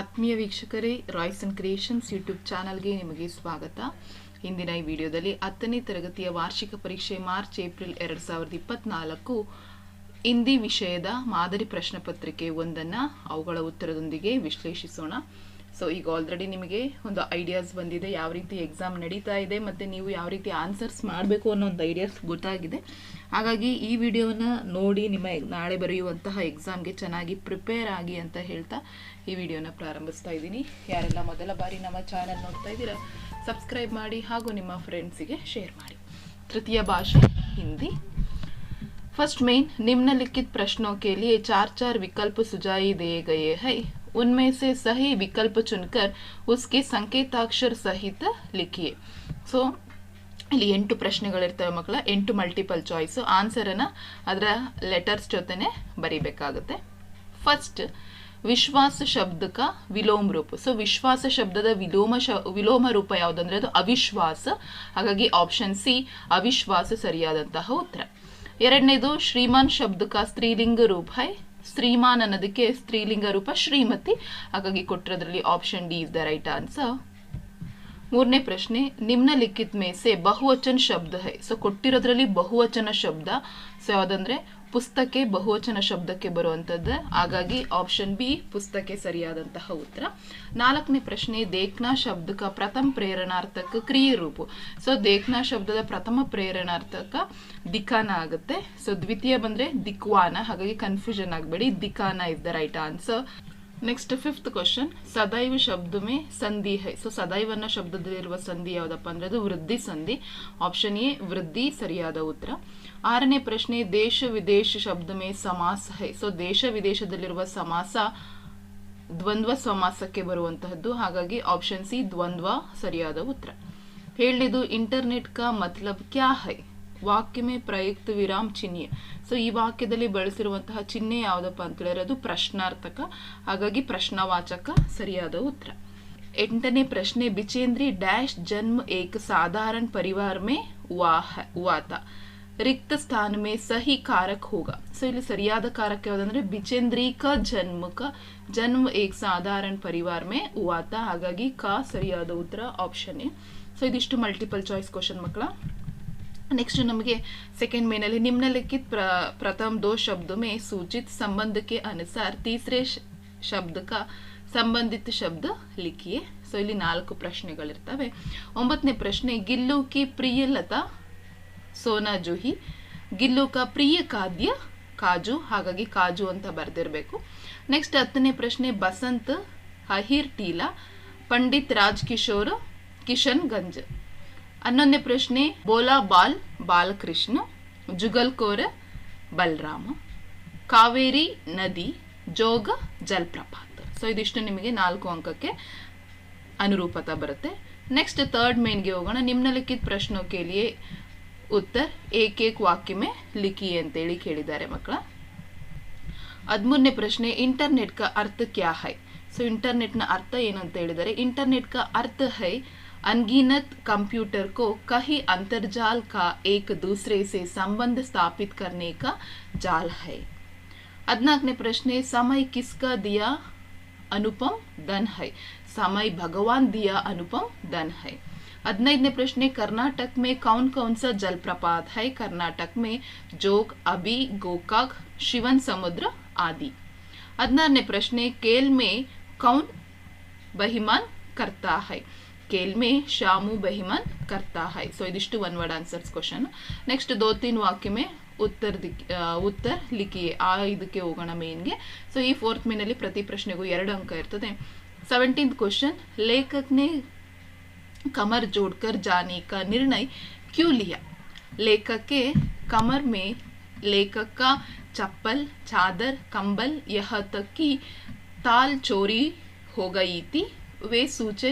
ಆತ್ಮೀಯ ವೀಕ್ಷಕರೇ Royce and creations YouTube ಚಾನಲ್ಗೆ ನಿಮಗೆ ಸ್ವಾಗತ. ಇಂದಿನ ಈ ವಿಡಿಯೋದಲ್ಲಿ ಹತ್ತನೇ ತರಗತಿಯ ವಾರ್ಷಿಕ ಪರೀಕ್ಷೆ ಮಾರ್ಚ್, ಏಪ್ರಿಲ್ ಎರಡು ಸಾವಿರದ ಇಪ್ಪತ್ನಾಲ್ಕು ಹಿಂದಿ ವಿಷಯದ ಮಾದರಿ ಪ್ರಶ್ನೆ ಪತ್ರಿಕೆ ಒಂದನ್ನು ಅವುಗಳ ಉತ್ತರದೊಂದಿಗೆ ವಿಶ್ಲೇಷಿಸೋಣ. ಸೊ ಈಗ ಆಲ್ರೆಡಿ ನಿಮಗೆ ಒಂದು ಐಡಿಯಾಸ್ ಬಂದಿದೆ, ಯಾವ ರೀತಿ ಎಕ್ಸಾಮ್ ನಡೀತಾ ಇದೆ ಮತ್ತು ನೀವು ಯಾವ ರೀತಿ ಆನ್ಸರ್ಸ್ ಮಾಡಬೇಕು ಅನ್ನೋ ಒಂದು ಐಡಿಯಾಸ್ ಗೊತ್ತಾಗಿದೆ. ಹಾಗಾಗಿ ಈ ವಿಡಿಯೋನ ನೋಡಿ ನಿಮ್ಮ ನಾಳೆ ಬರೆಯುವಂತಹ ಎಕ್ಸಾಮ್ಗೆ ಚೆನ್ನಾಗಿ ಪ್ರಿಪೇರ್ ಆಗಿ ಅಂತ ಹೇಳ್ತಾ ಈ ವಿಡಿಯೋನ ಪ್ರಾರಂಭಿಸ್ತಾ ಇದ್ದೀನಿ. ಯಾರೆಲ್ಲ ಮೊದಲ ಬಾರಿ ನಮ್ಮ ಚಾನಲ್ ನೋಡ್ತಾ ಇದ್ದೀರಾ ಸಬ್ಸ್ಕ್ರೈಬ್ ಮಾಡಿ ಹಾಗೂ ನಿಮ್ಮ ಫ್ರೆಂಡ್ಸಿಗೆ ಶೇರ್ ಮಾಡಿ. ತೃತೀಯ ಭಾಷೆ, ಹಿಂದಿ. ಫಸ್ಟ್ ಮೇನ್ ನಿಮ್ನ ಲಿಖಿತ ಪ್ರಶ್ನೋ ಕೇಳಿ ಚಾರ್ ಚಾರ್ ವಿಕಲ್ಪ ಸುಜಾಯಿ ದೇ ಗಯೇ ಹೈ. उनमें से सही विकल्प चुनकर उसके संकेताक्षर सहित लिखिए ಸೊ ಇಲ್ಲಿ ಎಂಟು ಪ್ರಶ್ನೆಗಳಿರ್ತವೆ ಮಕ್ಕಳ ಎಂಟು ಮಲ್ಟಿಪಲ್ ಚಾಯ್ಸ್ ಆನ್ಸರನ್ನು ಅದರ ಲೆಟರ್ಸ್ ಜೊತೆನೆ ಬರೀಬೇಕಾಗುತ್ತೆ ಫಸ್ಟ್ ವಿಶ್ವಾಸ ಶಬ್ದಕ ವಿಲೋಮ ರೂಪ ಸೊ ವಿಶ್ವಾಸ ಶಬ್ದದ ವಿಲೋಮ ಶ ವಿಲೋಮ ರೂಪ ಯಾವುದಂದ್ರೆ ಅದು ಅವಿಶ್ವಾಸ ಹಾಗಾಗಿ ಆಪ್ಷನ್ ಸಿ ಅವಿಶ್ವಾಸ ಸರಿಯಾದಂತಹ ಉತ್ತರ ಎರಡನೇದು ಶ್ರೀಮಾನ್ ಶಬ್ದಕ ಸ್ತ್ರೀಲಿಂಗ ರೂಪ ಶ್ರೀಮಾನ್ ಅನ್ನೋದಕ್ಕೆ ಸ್ತ್ರೀಲಿಂಗ ರೂಪ ಶ್ರೀಮತಿ. ಹಾಗಾಗಿ ಕೊಟ್ಟಿರೋದ್ರಲ್ಲಿ option D is the right answer ಮೂರನೇ ಪ್ರಶ್ನೆ, ನಿಮ್ನಲಿಖಿತ್ ಮೇಸೆ ಬಹುವಚನ ಶಬ್ದ ಹೈ. ಸೊ ಕೊಟ್ಟಿರೋದ್ರಲ್ಲಿ ಬಹುವಚನ ಶಬ್ದ. ಸೊ ಯಾವುದಂದ್ರೆ ಪುಸ್ತಕೆ ಬಹುವಚನ ಶಬ್ದಕ್ಕೆ ಬರುವಂಥದ್ದು ಹಾಗಾಗಿ ಆಪ್ಷನ್ ಬಿ ಪುಸ್ತಕೆ ಸರಿಯಾದಂತಹ ಉತ್ತರ. ನಾಲ್ಕನೇ ಪ್ರಶ್ನೆ, ದೇಖ್ನಾ ಶಬ್ದಕ ಪ್ರಥಮ ಪ್ರೇರಣಾರ್ಥಕ ಕ್ರಿಯೆ ರೂಪು ಸೊ ದೇಖ್ನಾ ಶಬ್ದದ ಪ್ರಥಮ ಪ್ರೇರಣಾರ್ಥಕ ದಿಖಾನ ಆಗುತ್ತೆ. ಸೊ ದ್ವಿತೀಯ ಬಂದ್ರೆ ದಿಕ್ವಾನ. ಹಾಗಾಗಿ ಕನ್ಫ್ಯೂಷನ್ ಆಗಬೇಡಿ. ದಿಖಾನ is the right answer next fifth question ಸದೈವ ಶಬ್ದ ಮೇ ಸಂಧಿ ಹೈ. ಸೊ ಸದೈವ ಅನ್ನೋ ಶಬ್ದದಲ್ಲಿರುವ ಸಂಧಿ ಯಾವುದಪ್ಪ ಅಂದ್ರೆ ಅದು ವೃದ್ಧಿ ಸಂಧಿ. ಆಪ್ಷನ್ ಎ ವೃದ್ಧಿ ಸರಿಯಾದ ಉತ್ತರ. ಆರನೇ ಪ್ರಶ್ನೆ, ದೇಶ ವಿದೇಶ ಶಬ್ದ ಮೇ ಸಮಾಸ ಹೈ. ಸೊ ದೇಶ ವಿದೇಶದಲ್ಲಿರುವ ಸಮಾಸ, ದ್ವಂದ್ವ ಸಮಾಸಕ್ಕೆ ಬರುವಂತಹದ್ದು. ಹಾಗಾಗಿ ಆಪ್ಷನ್ ಸಿ ದ್ವಂದ್ವ ಸರಿಯಾದ ಉತ್ತರ. ಹೇಳಿದು ಇಂಟರ್ನೆಟ್ ಕಾ ಮತ್ಲಬ್ ಕ್ಯಾ ಹೈ? ವಾಕ್ಯ ಮೇ ಪ್ರಯುಕ್ತ ವಿರಾಮ್ ಚಿಹ್ನೆ. ಸೊ ಈ ವಾಕ್ಯದಲ್ಲಿ ಬಳಸಿರುವಂತಹ ಚಿಹ್ನೆ ಯಾವುದಪ್ಪ ಅಂತ ಹೇಳಿದ್ರೆ ಅದು ಪ್ರಶ್ನಾರ್ಥಕ, ಹಾಗಾಗಿ ಪ್ರಶ್ನವಾಚಕ ಸರಿಯಾದ ಉತ್ತರ. ಎಂಟನೇ ಪ್ರಶ್ನೆ ಬಿಚೇಂದ್ರಿ ಡ್ಯಾಶ್ ಜನ್ಮ ಏಕ ಸಾಧಾರಣ ಪರಿವಾರ ಮೇ ವಾಹ, ವಾತ. ರಿಕ್ತ ಸ್ಥಾನ ಮೇ ಸಹಿ ಕಾರಕ್ ಹೋಗ. ಸೊ ಇಲ್ಲಿ ಸರಿಯಾದ ಕಾರಕ ಯಾವುದಂದ್ರೆ ಬಿಚೇಂದ್ರಿ ಕ ಜನ್ಮ ಕ, ಜನ್ಮ ಏಕ್ ಸಾಧಾರಣ ಪರಿವಾರ ಮೇ ವಾತ. ಹಾಗಾಗಿ ಕ ಸರಿಯಾದ ಉತ್ತರ ಆಪ್ಷನ್ ಸೊ ಇದಿಷ್ಟು ಮಲ್ಟಿಪಲ್ ಚಾಯ್ಸ್ ಕ್ವಶನ್ ಮಕ್ಕಳ. ನೆಕ್ಸ್ಟ್ ನಮಗೆ ಸೆಕೆಂಡ್ ಮೇನಲ್ಲಿ ನಿಮ್ನಲಿಖಿತ ಪ್ರ, ಪ್ರಥಮ ದೋ शब्द ಸೂಚಿತ್ ಸಂಬಂಧಕ್ಕೆ ಅನುಸಾರ के अनुसार तीसरे ಸಂಬಂಧಿತ ಶಬ್ದ ಲಿಖಿಯೇ. ಸೊ ಇಲ್ಲಿ ನಾಲ್ಕು ಪ್ರಶ್ನೆಗಳಿರ್ತವೆ. ಒಂಬತ್ತನೇ ಪ್ರಶ್ನೆ, ಗಿಲ್ಲು ಕಿ ಪ್ರಿಯ ಲತಾ? ಸೋನಾ ಜೂಹಿ. ಗಿಲ್ಲು ಕ ಪ್ರಿಯ ಖಾದ್ಯ? ಕಾಜು. ಹಾಗಾಗಿ ಕಾಜು ಅಂತ ಬರೆದಿರಬೇಕು. ನೆಕ್ಸ್ಟ್ ಹತ್ತನೇ ಪ್ರಶ್ನೆ, ಬಸಂತ್, ಅಹೀರ್ ಟೀಲಾ, ಪಂಡಿತ್ ರಾಜ್ ಕಿಶೋರ್, ಕಿಶನ್ ಗಂಜ್. ಹನ್ನೊಂದನೇ ಪ್ರಶ್ನೆ ಬೋಲಾ ಬಾಲ್, ಬಾಲಕೃಷ್ಣ ಜುಗಲ್ಕೋರ ಬಲರಾಮ, ಕಾವೇರಿ ನದಿ, ಜೋಗ, ಜಲಪ್ರಪಾತ. ಸೊ ಇದಿಷ್ಟು ನಿಮಗೆ ನಾಲ್ಕು ಅಂಕಕ್ಕೆ ಅನುರೂಪತ ಬರುತ್ತೆ. ನೆಕ್ಸ್ಟ್ ಥರ್ಡ್ ಮೇನ್ಗೆ ಹೋಗೋಣ. ನಿಮ್ನಲಿಖಿತ ಪ್ರಶ್ನೋ ಕೇಳಿಯೇ ಉತ್ತರ. ಏಕೇಕ್ ವಾಕ್ಯಮೆ ಲಿಖಿ ಅಂತೇಳಿ ಕೇಳಿದ್ದಾರೆ ಮಕ್ಕಳ. ಹದಿಮೂರನೇ ಪ್ರಶ್ನೆ ಇಂಟರ್ನೆಟ್ ಕ ಅರ್ಥ ಕ್ಯಾ ಹೈ? ಸೊ ಇಂಟರ್ನೆಟ್ನ ಅರ್ಥ ಏನಂತ ಹೇಳಿದರೆ ಇಂಟರ್ನೆಟ್ ಕ ಅರ್ಥ ಹೈ अनगिनत कंप्यूटर को कहीं अंतरजाल का एक दूसरे से संबंध स्थापित करने का जाल है। अदनाक ने प्रश्न, समय किसका दिया अनुपम धन है? समय भगवान दिया अनुपम धन है। हदनैदने प्रश्न, कर्नाटक में कौन कौन सा जलप्रपात है? कर्नाटक में जोग अभी गोकाक, शिवन समुद्र आदि। अदनार ने प्रश्न, केल में कौन बहिमान करता है? केल में शामू बहिमान करता है ಸೊ ಇದಿಷ್ಟು one word answers question next ದೋ ತೀನ್ ವಾಕ್ಯ ಮೇ ಉತ್ತರ ದಿಕ್ ಆ, ಉತ್ತರ ಲಿಖಿಯೆ ಆ ಇದಕ್ಕೆ ಹೋಗೋಣ ಮೇನ್ಗೆ ಸೊ ಈ ಫೋರ್ತ್ ಮೇನಲ್ಲಿ ಪ್ರತಿ ಪ್ರಶ್ನೆಗೂ ಎರಡು ಅಂಕ ಇರ್ತದೆ ಸೆವೆಂಟೀನ್ತ್ ಕ್ವಶನ್ ಲೇಖಕ್ನೇ कमर जोड़कर जाने का निर्णय क्यों लिया लेखक के कमर में लेखक का चप्पल चादर कंबल यहाँ तक कि ताल चोरी हो गई थी वे सोचे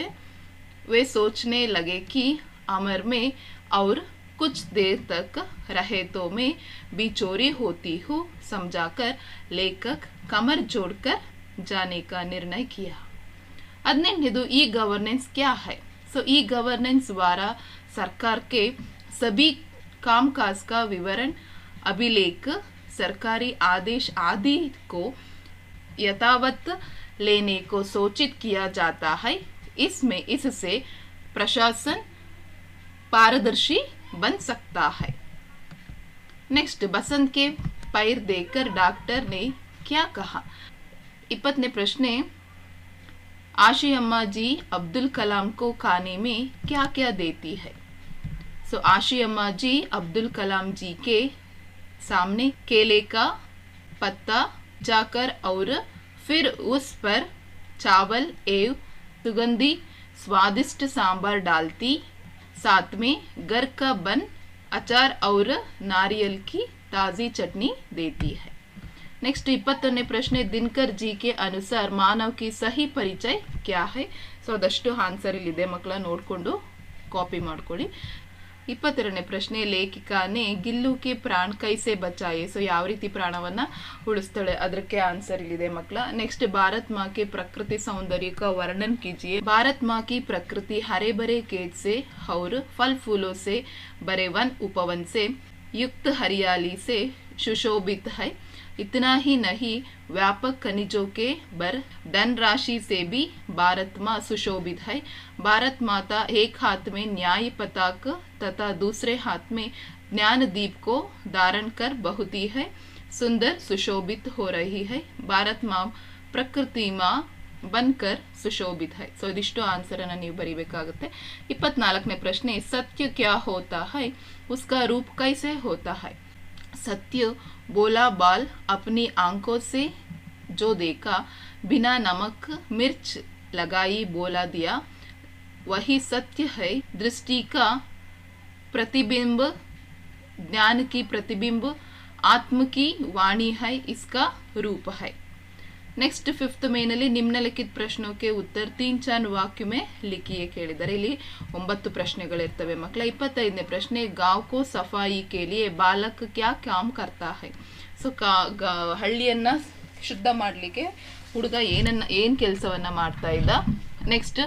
वे सोचने लगे कि अमर में और कुछ देर तक रहे तो मैं भी चोरी होती हूँ, समझाकर लेखक कमर जोड़कर जाने का निर्णय किया। हदिनेंटनेದು ई गवर्नेंस क्या है? सो, ई गवर्नेंस द्वारा सरकार के सभी कामकाज का विवरण, अभिलेख, सरकारी आदेश आदि को यथावत लेने को सूचित किया जाता है। इसमें इससे प्रशासन पारदर्शी बन सकता है। नेक्स्ट बसंत के पैर देखकर डॉक्टर ने क्या कहा? इपत ने प्रश्न आशी अम्मा जी अब्दुल कलाम को खाने में क्या क्या देती है? सो so, आशी अम्मा जी अब्दुल कलाम जी के सामने केले का पत्ता जाकर और फिर उस पर चावल एवं सुगंधी स्वादिष्ट सांभर डालती साथ में घर का बन अचार और नारियल की ताज़ी चटनी देती है ನೆಕ್ಸ್ಟ್ ಇಪ್ಪತ್ತೊಂದನೇ ಪ್ರಶ್ನೆ ದಿನಕರ್ ಜಿ ಕೆ ಅನುಸಾರ ಮಾನವ್ ಕಿ ಸಹಿ ಪರಿಚಯ ಕ್ಯಾ ಹೈ ಸೊ ಅದಷ್ಟು ಆನ್ಸರ್ ಇಲ್ಲಿದೆ ಮಕ್ಕಳ ನೋಡಿಕೊಂಡು ಕಾಪಿ ಮಾಡ್ಕೊಳ್ಳಿ ಇಪ್ಪತ್ತೆರಡನೇ ಪ್ರಶ್ನೆ, ಲೇಖಿಕಾನೇ ಗಿಲ್ಲುಕಿ ಪ್ರಾಣ್ ಕೈಸೆ ಬಚಾಯೆ. ಸೊ ಯಾವ ರೀತಿ ಪ್ರಾಣವನ್ನ ಉಳಿಸ್ತಾಳೆ? ಅದಕ್ಕೆ ಆನ್ಸರ್ ಇಲ್ಲಿದೆ ಮಕ್ಕಳ. ನೆಕ್ಸ್ಟ್ ಭಾರತ್ ಮಾಕೆ ಪ್ರಕೃತಿ ಸೌಂದರ್ಯಕ ವರ್ಣನ್ ಕೀಜಿಯೆ. ಭಾರತ್ ಮಾಕಿ ಪ್ರಕೃತಿ ಹರೆ ಬರೆ ಕೇಜ್ಸೆ ಅವ್ರು ಫಲ್ ಫೂಲೋಸೆ ಬರೆ ವನ್ ಉಪವನ್ಸೆ. ಯುಕ್ತ ಹರಿಯಾಲಿ ಸೆ ಸುಶೋಭಿತ ಹೈ हरियाली से सुशोभित है इतना ही नहीं व्यापक खनिजों के बर धन राशि से भी भारत माँ सुशोभित है भारत माता एक हाथ में न्याय पताक तथा दूसरे हाथ में ज्ञान दीप को धारण कर बहुत ही है सुंदर सुशोभित हो रही है भारत माँ ಪ್ರಕೃತಿ ಮಾ ಬನ್ಕರ್ ಸುಶೋಭಿತ್ ಹೈ ಸೊ ಇದಿಷ್ಟು ಆನ್ಸರನ್ನು ನೀವು ಬರಿಬೇಕಾಗುತ್ತೆ ಇಪ್ಪತ್ನಾಲ್ಕನೇ ಪ್ರಶ್ನೆ ಸತ್ಯ ಕ್ಯಾ ಹೋತಾ ಹೈ ಉಸ್ಕಾ ರೂಪ್ ಕೈಸೆ ಹೋತಾ ಹೈ सत्य बोला, बाल अपनी आँखों से जो देखा, बिना नमक, मिर्च लगाई बोला दिया। वही सत्य है, दृष्टि का प्रतिबिंब, ज्ञान की प्रतिबिंब, आत्म की वाणी है, इसका रूप है। ನೆಕ್ಸ್ಟ್ ಫಿಫ್ತ್ ಮೇನಲ್ಲಿ ನಿಮ್ನಲಿಖಿತ ಪ್ರಶ್ನೋಕೆ ಉತ್ತರ ತೀನ್ ಚಾನ್ ವಾಕ್ಯುಮೆ ಲಿಖಿಯೇ ಕೇಳಿದ್ದಾರೆ ಇಲ್ಲಿ ಒಂಬತ್ತು ಪ್ರಶ್ನೆಗಳಿರ್ತವೆ. ಮಕ್ಕಳ, ಇಪ್ಪತ್ತೈದನೇ ಪ್ರಶ್ನೆ ಗಾವ್ಕೋ ಸಫಾಯಿ ಕೇಳಿಯೇ ಬಾಲಕ್ ಕ್ಯಾ ಕಾಮ್ ಕರ್ತಾ ಹೈ? ಸೊ, ಕಾ ಹಳ್ಳಿಯನ್ನ ಶುದ್ಧ ಮಾಡಲಿಕ್ಕೆ ಹುಡುಗ ಏನನ್ನ, ಏನ್ ಕೆಲಸವನ್ನ ಮಾಡ್ತಾ ಇದ್ದ ನೆಕ್ಸ್ಟ್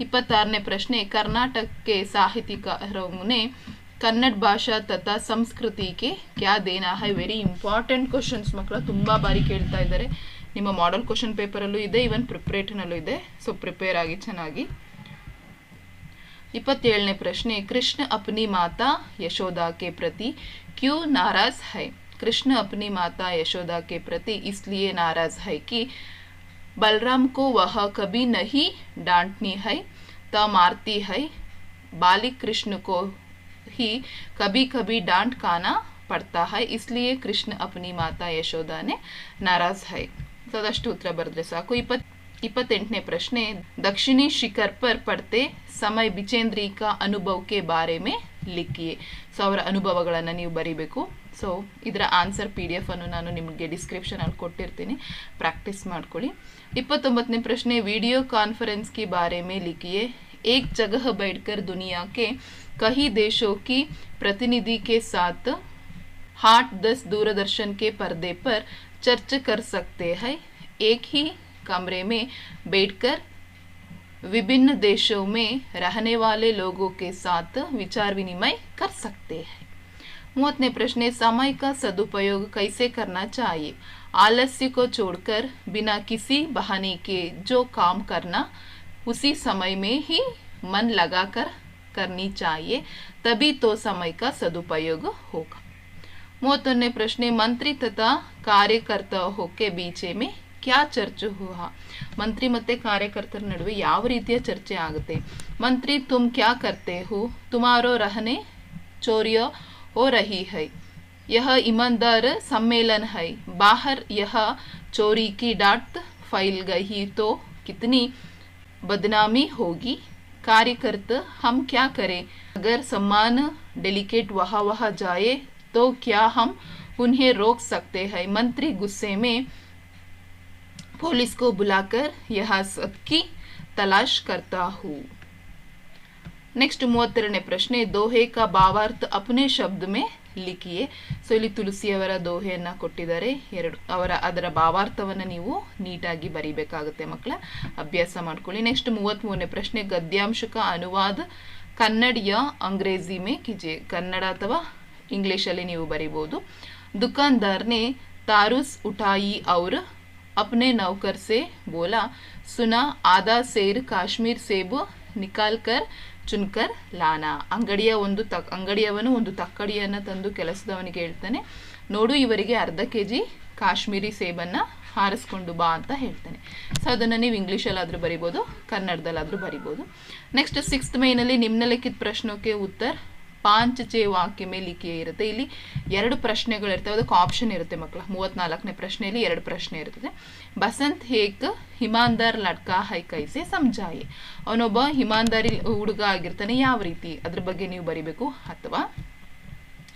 ಇಪ್ಪತ್ತಾರನೇ ಪ್ರಶ್ನೆ, ಕರ್ನಾಟಕಕ್ಕೆ ಸಾಹಿತಿಕರವನ್ನೇ ಕನ್ನಡ ಭಾಷಾ ತಥಾ ಸಂಸ್ಕೃತಿಗೆ ಕ್ಯಾ ದೇನಾ ಹೈ? ವೆರಿ ಇಂಪಾರ್ಟೆಂಟ್ ಕ್ವಶನ್ಸ್ ಮಕ್ಕಳು, ತುಂಬಾ ಬಾರಿ ಕೇಳ್ತಾ ಇದ್ದಾರೆ. ನಿಮ್ಮ ಮಾಡಲ್ ಕ್ವಶನ್ ಪೇಪರಲ್ಲೂ ಇದೆ ಈವನ್ ಪ್ರಿಪ್ರೇಟನಲ್ಲೂ ಇದೆ. ಸೊ ಪ್ರಿಪೇರ್ ಆಗಿ, ಚೆನ್ನಾಗಿ. ಇಪ್ಪತ್ತೇಳನೇ ಪ್ರಶ್ನೆ, ಕೃಷ್ಣ ಅಪ್ನಿ ಮಾತಾ ಯಶೋದಾ ಕೆ ಪ್ರತಿ ಕ್ಯೂ ನಾರಾಜ್ कृष्ण अपनी माता यशोदा के प्रति इसलिए नाराज़ है कि बलराम को वह कभी नहीं डांटनी है त मारती है बालिक कृष्ण को ही कभी कभी डांट खाना पड़ता है इसलिए कृष्ण अपनी माता यशोदा ने नाराज़ है ಸೊ ಅದಷ್ಟು ಉತ್ತರ ಬರೆದ್ರೆ ಸಾಕು ಇಪ್ಪತ್ ಇಪ್ಪತ್ತೆಂಟನೇ ಪ್ರಶ್ನೆ ದಕ್ಷಿಣಿ ಶಿಖರ್ ಪರ್ ಪಡ್ತೆ ಸಮಯ ಬಿಚೇಂದ್ರಿ ಕಾ ಅನುಭವಕ್ಕೆ ಬಾರೆ ಮೇ ಲಿಖಿಯೇ ಸೊ ಅವರ ಅನುಭವಗಳನ್ನು ನೀವು ಬರಿಬೇಕು ಸೊ ಇದರ ಆನ್ಸರ್ ಪಿ ಡಿ ಎಫ್ ಅನ್ನು ನಾನು ನಿಮಗೆ ಡಿಸ್ಕ್ರಿಪ್ಷನ್ ಅಲ್ಲಿ ಕೊಟ್ಟಿರ್ತೀನಿ ಪ್ರಾಕ್ಟೀಸ್ ಮಾಡ್ಕೊಳ್ಳಿ ಇಪ್ಪತ್ತೊಂಬತ್ತನೇ ಪ್ರಶ್ನೆ ವಿಡಿಯೋ ಕಾನ್ಫರೆನ್ಸ್ की बारे में लिखिए एक जगह बैठकर दुनिया के कई देशों की प्रतिनिधि के साथ हाट दस दूरदर्शन के पर्दे पर चर्च कर सकते हैं। एक ही कमरे में बैठकर विभिन्न देशों में रहने वाले लोगों के साथ विचार विनिमय कर सकते हैं। मूवतने प्रश्न समय का सदुपयोग कैसे करना चाहिए? आलस्य को छोड़कर बिना किसी बहाने के जो काम करना, उसी समय में ही मन लगाकर करनी चाहिए, तभी तो समय का सदुपयोग होगा। ಮೂವತ್ತೊಂದನೇ ಪ್ರಶ್ನೆ ಮಂತ್ರಿ ತಥಾ ಕಾರ್ಯಕರ್ತರು के बीच में क्या ಚರ್ಚೆ हुआ ಮಂತ್ರಿ ಮತ್ತೆ ಕಾರ್ಯಕರ್ತರ ನಡುವೆ ಯಾವ ರೀತಿಯ ಚರ್ಚೆ ಆಗುತ್ತೆ ಮಂತ್ರಿ ತುಮ್ ಕ್ಯಾ ಕರ್ತೆ ಹೋ ತುಮಾರೋ रहने चोरियो हो रही है यह ईमानदार सम्मेलन है बाहर यह चोरी की डांट फैल गई तो कितनी बदनामी होगी कार्यकर्ता हम क्या करें अगर सम्मान डेलिकेट वहाँ वहाँ जाए तो क्या हम उन्हें रोक सकते हैं मंत्री गुस्से में पुलिस को बुलाकर यह सबकी तलाश करता हूँ ನೆಕ್ಸ್ಟ್ ಮೂವತ್ತೆರಡನೇ ಪ್ರಶ್ನೆ ದೋಹೆ ಕಾ ಭಾವಾರ್ಥ ಅಪ್ನೆ ಶಬ್ದ ಮೇ ಲಿಖಿಯೇ ಸೊ ಇಲ್ಲಿ ತುಳಸಿಯವರ ದೋಹೆಯನ್ನ ಕೊಟ್ಟಿದ್ದಾರೆ ಎರಡು ಅವರ ಅದರ ಭಾವಾರ್ಥವನ್ನು ನೀವು ನೀಟಾಗಿ ಬರಿಬೇಕಾಗುತ್ತೆ ಮಕ್ಕಳ ಅಭ್ಯಾಸ ಮಾಡ್ಕೊಳ್ಳಿ ನೆಕ್ಸ್ಟ್ ಮೂವತ್ತ್ಮೂರನೇ ಪ್ರಶ್ನೆ ಗದ್ಯಾಂಶಕ ಅನುವಾದ ಕನ್ನಡ ಯಾ ಅಂಗ್ರೇಜಿ ಮೇ ಕಿಜೆ ಕನ್ನಡ ಅಥವಾ ಇಂಗ್ಲೀಷಲ್ಲಿ ನೀವು ಬರಿಬೋದು. ದುಕಾನ್ದಾರ್ನೇ ತಾರುಸ್ ಉಠಾಯಿ ಅವ್ರ ಅಪ್ನೆ ನೌಕರ್ ಸೆ ಬೋಲಾ. ಸುನಾ ಆದಾ ಸೇರ್ ಕಾಶ್ಮೀರ್ ಸೇಬು ನಿಕಾಲ್ಕರ್ ಚುನ್ಕರ್ ಲಾನಾ. ಅಂಗಡಿಯ ಒಂದು ತ ಅಂಗಡಿಯವನು ಒಂದು ತಕ್ಕಡಿಯನ್ನು ತಂದು ಕೆಲಸದವನಿಗೆ ಹೇಳ್ತಾನೆ. ನೋಡು ಇವರಿಗೆ ಅರ್ಧ ಕೆ ಜಿ ಕಾಶ್ಮೀರಿ ಸೇಬನ್ನು ಹಾರಿಸ್ಕೊಂಡು ಬಾ ಅಂತ ಹೇಳ್ತಾನೆ. ಸೊ ಅದನ್ನು ನೀವು ಇಂಗ್ಲೀಷಲ್ಲಾದರೂ ಬರಿಬೋದು, ಕನ್ನಡದಲ್ಲಾದರೂ ಬರಿಬೋದು. ನೆಕ್ಸ್ಟ್ ಸಿಕ್ಸ್ತ್ ಮೇನಲ್ಲಿ ನಿಮ್ನಲಿಖಿತ ಪ್ರಶ್ನಕ್ಕೆ ಉತ್ತರ. ಪಾಂಚ್ ಚೇ ವಾಕ್ಯ ಮೇಲೆ ಲಿಖಿಯೇ ಇರುತ್ತೆ. ಇಲ್ಲಿ ಎರಡು ಪ್ರಶ್ನೆಗಳಿರ್ತವೆ ಅದಕ್ಕೆ ಆಪ್ಷನ್ ಇರುತ್ತೆ ಮಕ್ಕಳ. ಮೂವತ್ನಾಲ್ಕನೇ ಪ್ರಶ್ನೆಯಲ್ಲಿ ಎರಡು ಪ್ರಶ್ನೆ ಇರ್ತದೆ. ಬಸಂತ್ ಹೇಕ್ ಹಿಮಾಂದಾರ್ ಲಡ್ಕ ಹೈ ಕೈಸೆ ಸಮಜಾಯಿ ಅವನೊಬ್ಬ ಹಿಮಾಂದಾರಿ ಹುಡುಗ ಆಗಿರ್ತಾನೆ. ಯಾವ ರೀತಿ? ಅದ್ರ ಬಗ್ಗೆ ನೀವು ಬರಿಬೇಕು ಅಥವಾ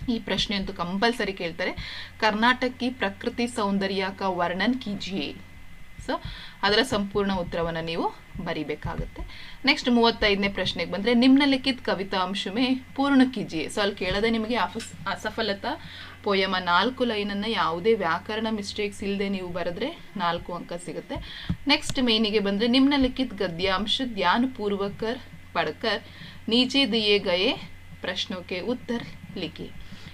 ಈ ಪ್ರಶ್ನೆ ಅಂತೂ ಕಂಪಲ್ಸರಿ ಕೇಳ್ತಾರೆ. ಕರ್ನಾಟಕಿ ಪ್ರಕೃತಿ ಸೌಂದರ್ಯ ಕ ವರ್ಣನ್ ಕೀಜಿಯೇ ಸೊ ಅದರ ಸಂಪೂರ್ಣ ಉತ್ತರವನ್ನು ನೀವು ಬರಿಬೇಕಾಗುತ್ತೆ. ನೆಕ್ಸ್ಟ್ ಮೂವತ್ತೈದನೇ ಪ್ರಶ್ನೆಗೆ ಬಂದರೆ ನಿಮ್ನಲಿಖಿತ ಕವಿತಾಂಶಮೇ ಪೂರ್ಣ ಕಿಜಿ. ಸೊ ಅಲ್ಲಿ ಕೇಳದೆ ನಿಮಗೆ ಅಫಸ್, ಅಸಫಲತಾ ಪೋಯಮ ನಾಲ್ಕು ಲೈನನ್ನು ಯಾವುದೇ ವ್ಯಾಕರಣ ಮಿಸ್ಟೇಕ್ಸ್ ಇಲ್ಲದೆ ನೀವು ಬರೆದ್ರೆ ನಾಲ್ಕು ಅಂಕ ಸಿಗುತ್ತೆ. ನೆಕ್ಸ್ಟ್ ಮೇನಿಗೆ ಬಂದರೆ ನಿಮ್ನಲಿಖಿತ ಗದ್ಯಾಂಶ ಧ್ಯಾನಪೂರ್ವಕರ್ ಪಡ್ಕರ್ ನೀಚೆ ದಿಯೇ ಗಯೆ ಪ್ರಶ್ನೋಕೆ ಉತ್ತರ ಲಿಖಿ.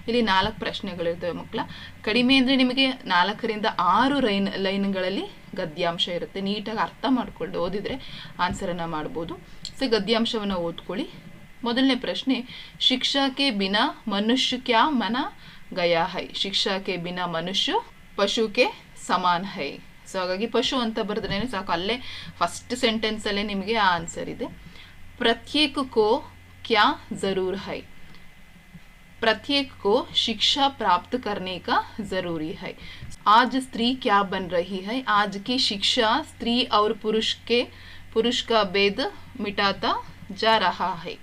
ಇಲ್ಲಿ ನಾಲ್ಕು ಪ್ರಶ್ನೆಗಳಿರ್ತವೆ ಮಕ್ಕಳ. ಕಡಿಮೆ ಅಂದರೆ ನಿಮಗೆ ನಾಲ್ಕರಿಂದ ಆರು ಲೈನ್ ಲೈನ್ಗಳಲ್ಲಿ ಗದ್ಯಾಂಶ ಇರುತ್ತೆ. ನೀಟಾಗಿ ಅರ್ಥ ಮಾಡಿಕೊಂಡು ಓದಿದರೆ ಆನ್ಸರನ್ನು ಮಾಡ್ಬೋದು. ಸೊ ಗದ್ಯಾಂಶವನ್ನು ಓದ್ಕೊಳ್ಳಿ. ಮೊದಲನೇ ಪ್ರಶ್ನೆ, ಶಿಕ್ಷಾಕ್ಕೆ ಬಿನಾ ಮನುಷ್ಯ ಕ್ಯಾ ಮನ ಗಯಾ ಹೈ? ಶಿಕ್ಷಾಕ್ಕೆ ಬಿನಾ ಮನುಷ್ಯ ಪಶುಕ್ಕೆ ಸಮಾನ್ ಹೈ. ಸೊ, ಹಾಗಾಗಿ ಪಶು ಅಂತ ಬರೆದ್ರೆ ಸಾಕು. ಅಲ್ಲೇ ಫಸ್ಟ್ ಸೆಂಟೆನ್ಸಲ್ಲೇ ನಿಮಗೆ ಆ ಆನ್ಸರ್ ಇದೆ. ಪ್ರತ್ಯೇಕ ಕೋ ಕ್ಯಾ ಜರೂರ್ ಹೈ? प्रत्येक को शिक्षा प्राप्त करने का जरूरी है आज स्त्री क्या बन रही है आज की शिक्षा स्त्री और पुरुष के पुरुष का भेद मिटाता जा रहा है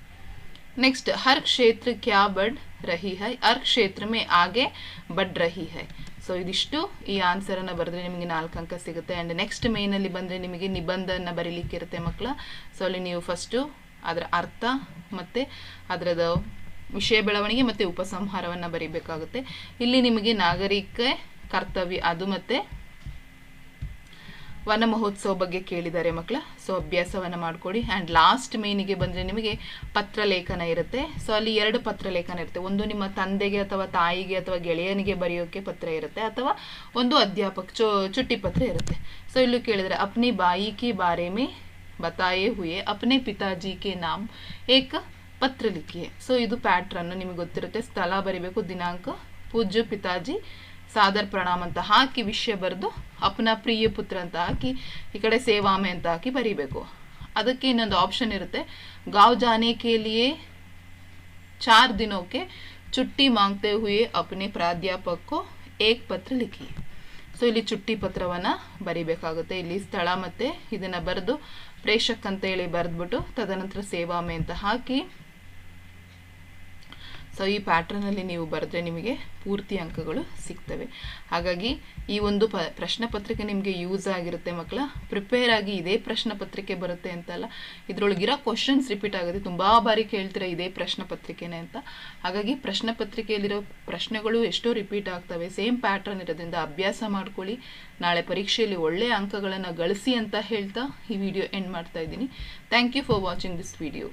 नेक्स्ट हर क्षेत्र क्या बढ़ रही है हर क्षेत्र में आगे बढ़ रही है ಸೊ ಇದಿಷ್ಟು ಈ ಆನ್ಸರನ್ನು ಬರೆದ್ರೆ ನಿಮಗೆ ನಾಲ್ಕು ಅಂಕ ಸಿಗುತ್ತೆ ಆ್ಯಂಡ್ ನೆಕ್ಸ್ಟ್ ಮೇನಲ್ಲಿ ಬಂದರೆ ನಿಮಗೆ ನಿಬಂಧನ ಬರೀಲಿಕ್ಕೆ ಇರುತ್ತೆ ಮಕ್ಕಳ ಸೊ ಅಲ್ಲಿ ನೀವು ಫಸ್ಟು ಅದರ ಅರ್ಥ ಮತ್ತು ಅದರದ ವಿಷಯ ಬೆಳವಣಿಗೆ ಮತ್ತು ಉಪಸಂಹಾರವನ್ನು ಬರೀಬೇಕಾಗುತ್ತೆ. ಇಲ್ಲಿ ನಿಮಗೆ ನಾಗರಿಕ ಕರ್ತವ್ಯ ಅದು ಮತ್ತು ವನ ಮಹೋತ್ಸವ ಬಗ್ಗೆ ಕೇಳಿದ್ದಾರೆ ಮಕ್ಕಳ. ಸೊ ಅಭ್ಯಾಸವನ್ನು ಮಾಡಿಕೊಡಿ. ಆ್ಯಂಡ್ ಲಾಸ್ಟ್ ಮೇನಿಗೆ ಬಂದರೆ ನಿಮಗೆ ಪತ್ರಲೇಖನ ಇರುತ್ತೆ. ಸೊ ಅಲ್ಲಿ ಎರಡು ಪತ್ರಲೇಖನ ಇರುತ್ತೆ. ಒಂದು ನಿಮ್ಮ ತಂದೆಗೆ ಅಥವಾ ತಾಯಿಗೆ ಅಥವಾ ಗೆಳೆಯನಿಗೆ ಬರೆಯೋಕ್ಕೆ ಪತ್ರ ಇರುತ್ತೆ. ಅಥವಾ ಒಂದು ಅಧ್ಯಾಪಕ ಚೊ, ಚುಟ್ಟಿ ಪತ್ರ ಇರುತ್ತೆ. ಸೊ ಇಲ್ಲೂ ಕೇಳಿದರೆ, ಅಪ್ನಿ ಬಾಯಿ ಕಿ ಮೇ ಬತಾಯೇ ಹುಯೆ, ಅಪ್ನೆ ಪಿತಾಜಿ ಕೆ ನಾಮ್ ಏಕ ಪತ್ರ ಲಿಖಿಯೇ ಸೊ ಇದು ಪ್ಯಾಟ್ರನ್ನು ನಿಮಗೆ ಗೊತ್ತಿರುತ್ತೆ. ಸ್ಥಳ ಬರಿಬೇಕು, ದಿನಾಂಕ, ಪೂಜ್ಯ ಪಿತಾಜಿ, ಸಾದರ್ ಪ್ರಣಾಮ್ ಅಂತ ಹಾಕಿ, ವಿಷಯ ಬರೆದು, ಅಪ್ನ ಪ್ರಿಯ ಪುತ್ರ ಅಂತ ಹಾಕಿ, ಈ ಕಡೆ ಸೇವಾಮೆ ಅಂತ ಹಾಕಿ ಬರಿಬೇಕು. ಅದಕ್ಕೆ ಇನ್ನೊಂದು ಆಪ್ಷನ್ ಇರುತ್ತೆ. ಗಾವ್ ಜಾನೆ ಕೇಲಿಯೇ ಚಾರ್ ದಿನಕ್ಕೆ ಚುಟ್ಟಿ ಮಾಂಗ್ತೆ ಹುಯೇ ಅಪ್ನೆ ಪ್ರಾಧ್ಯಾಪಕ ಏಕ್ ಪತ್ರ ಲಿಖಿ. ಸೊ ಇಲ್ಲಿ ಚುಟ್ಟಿ ಪತ್ರವನ್ನು ಬರಿಬೇಕಾಗುತ್ತೆ. ಇಲ್ಲಿ ಸ್ಥಳ ಮತ್ತು ಇದನ್ನು ಬರೆದು ಪ್ರೇಷಕ್ ಅಂತ ಹೇಳಿ ಬರೆದ್ಬಿಟ್ಟು ತದನಂತರ ಸೇವಾಮೆ ಅಂತ ಹಾಕಿ ಸೊ ಈ ಪ್ಯಾಟ್ರನಲ್ಲಿ ನೀವು ಬರೆದ್ರೆ ನಿಮಗೆ ಪೂರ್ತಿ ಅಂಕಗಳು ಸಿಗ್ತವೆ. ಹಾಗಾಗಿ ಈ ಒಂದು ಪ, ಪ್ರಶ್ನೆ ಪತ್ರಿಕೆ ನಿಮಗೆ ಯೂಸ್ ಆಗಿರುತ್ತೆ ಮಕ್ಕಳ. ಪ್ರಿಪೇರ್ ಆಗಿ ಇದೇ ಪ್ರಶ್ನೆ ಪತ್ರಿಕೆ ಬರುತ್ತೆ ಅಂತಲ್ಲ ಇದರೊಳಗಿರೋ ಕ್ವಶನ್ಸ್ ರಿಪೀಟ್ ಆಗುತ್ತೆ. ತುಂಬ ಬಾರಿ ಕೇಳ್ತೀರಾ ಇದೇ ಪ್ರಶ್ನೆ ಪತ್ರಿಕೆನೇ ಅಂತ. ಹಾಗಾಗಿ ಪ್ರಶ್ನೆ ಪತ್ರಿಕೆಯಲ್ಲಿರೋ ಪ್ರಶ್ನೆಗಳು ಎಷ್ಟೋ ರಿಪೀಟ್ ಆಗ್ತವೆ. ಸೇಮ್ ಪ್ಯಾಟ್ರನ್ ಇರೋದ್ರಿಂದ ಅಭ್ಯಾಸ ಮಾಡ್ಕೊಳ್ಳಿ. ನಾಳೆ ಪರೀಕ್ಷೆಯಲ್ಲಿ ಒಳ್ಳೆಯ ಅಂಕಗಳನ್ನು ಗಳಿಸಿ ಅಂತ ಹೇಳ್ತಾ ಈ ವಿಡಿಯೋ ಎಂಡ್ ಮಾಡ್ತಾ ಇದ್ದೀನಿ. Thank you for watching this video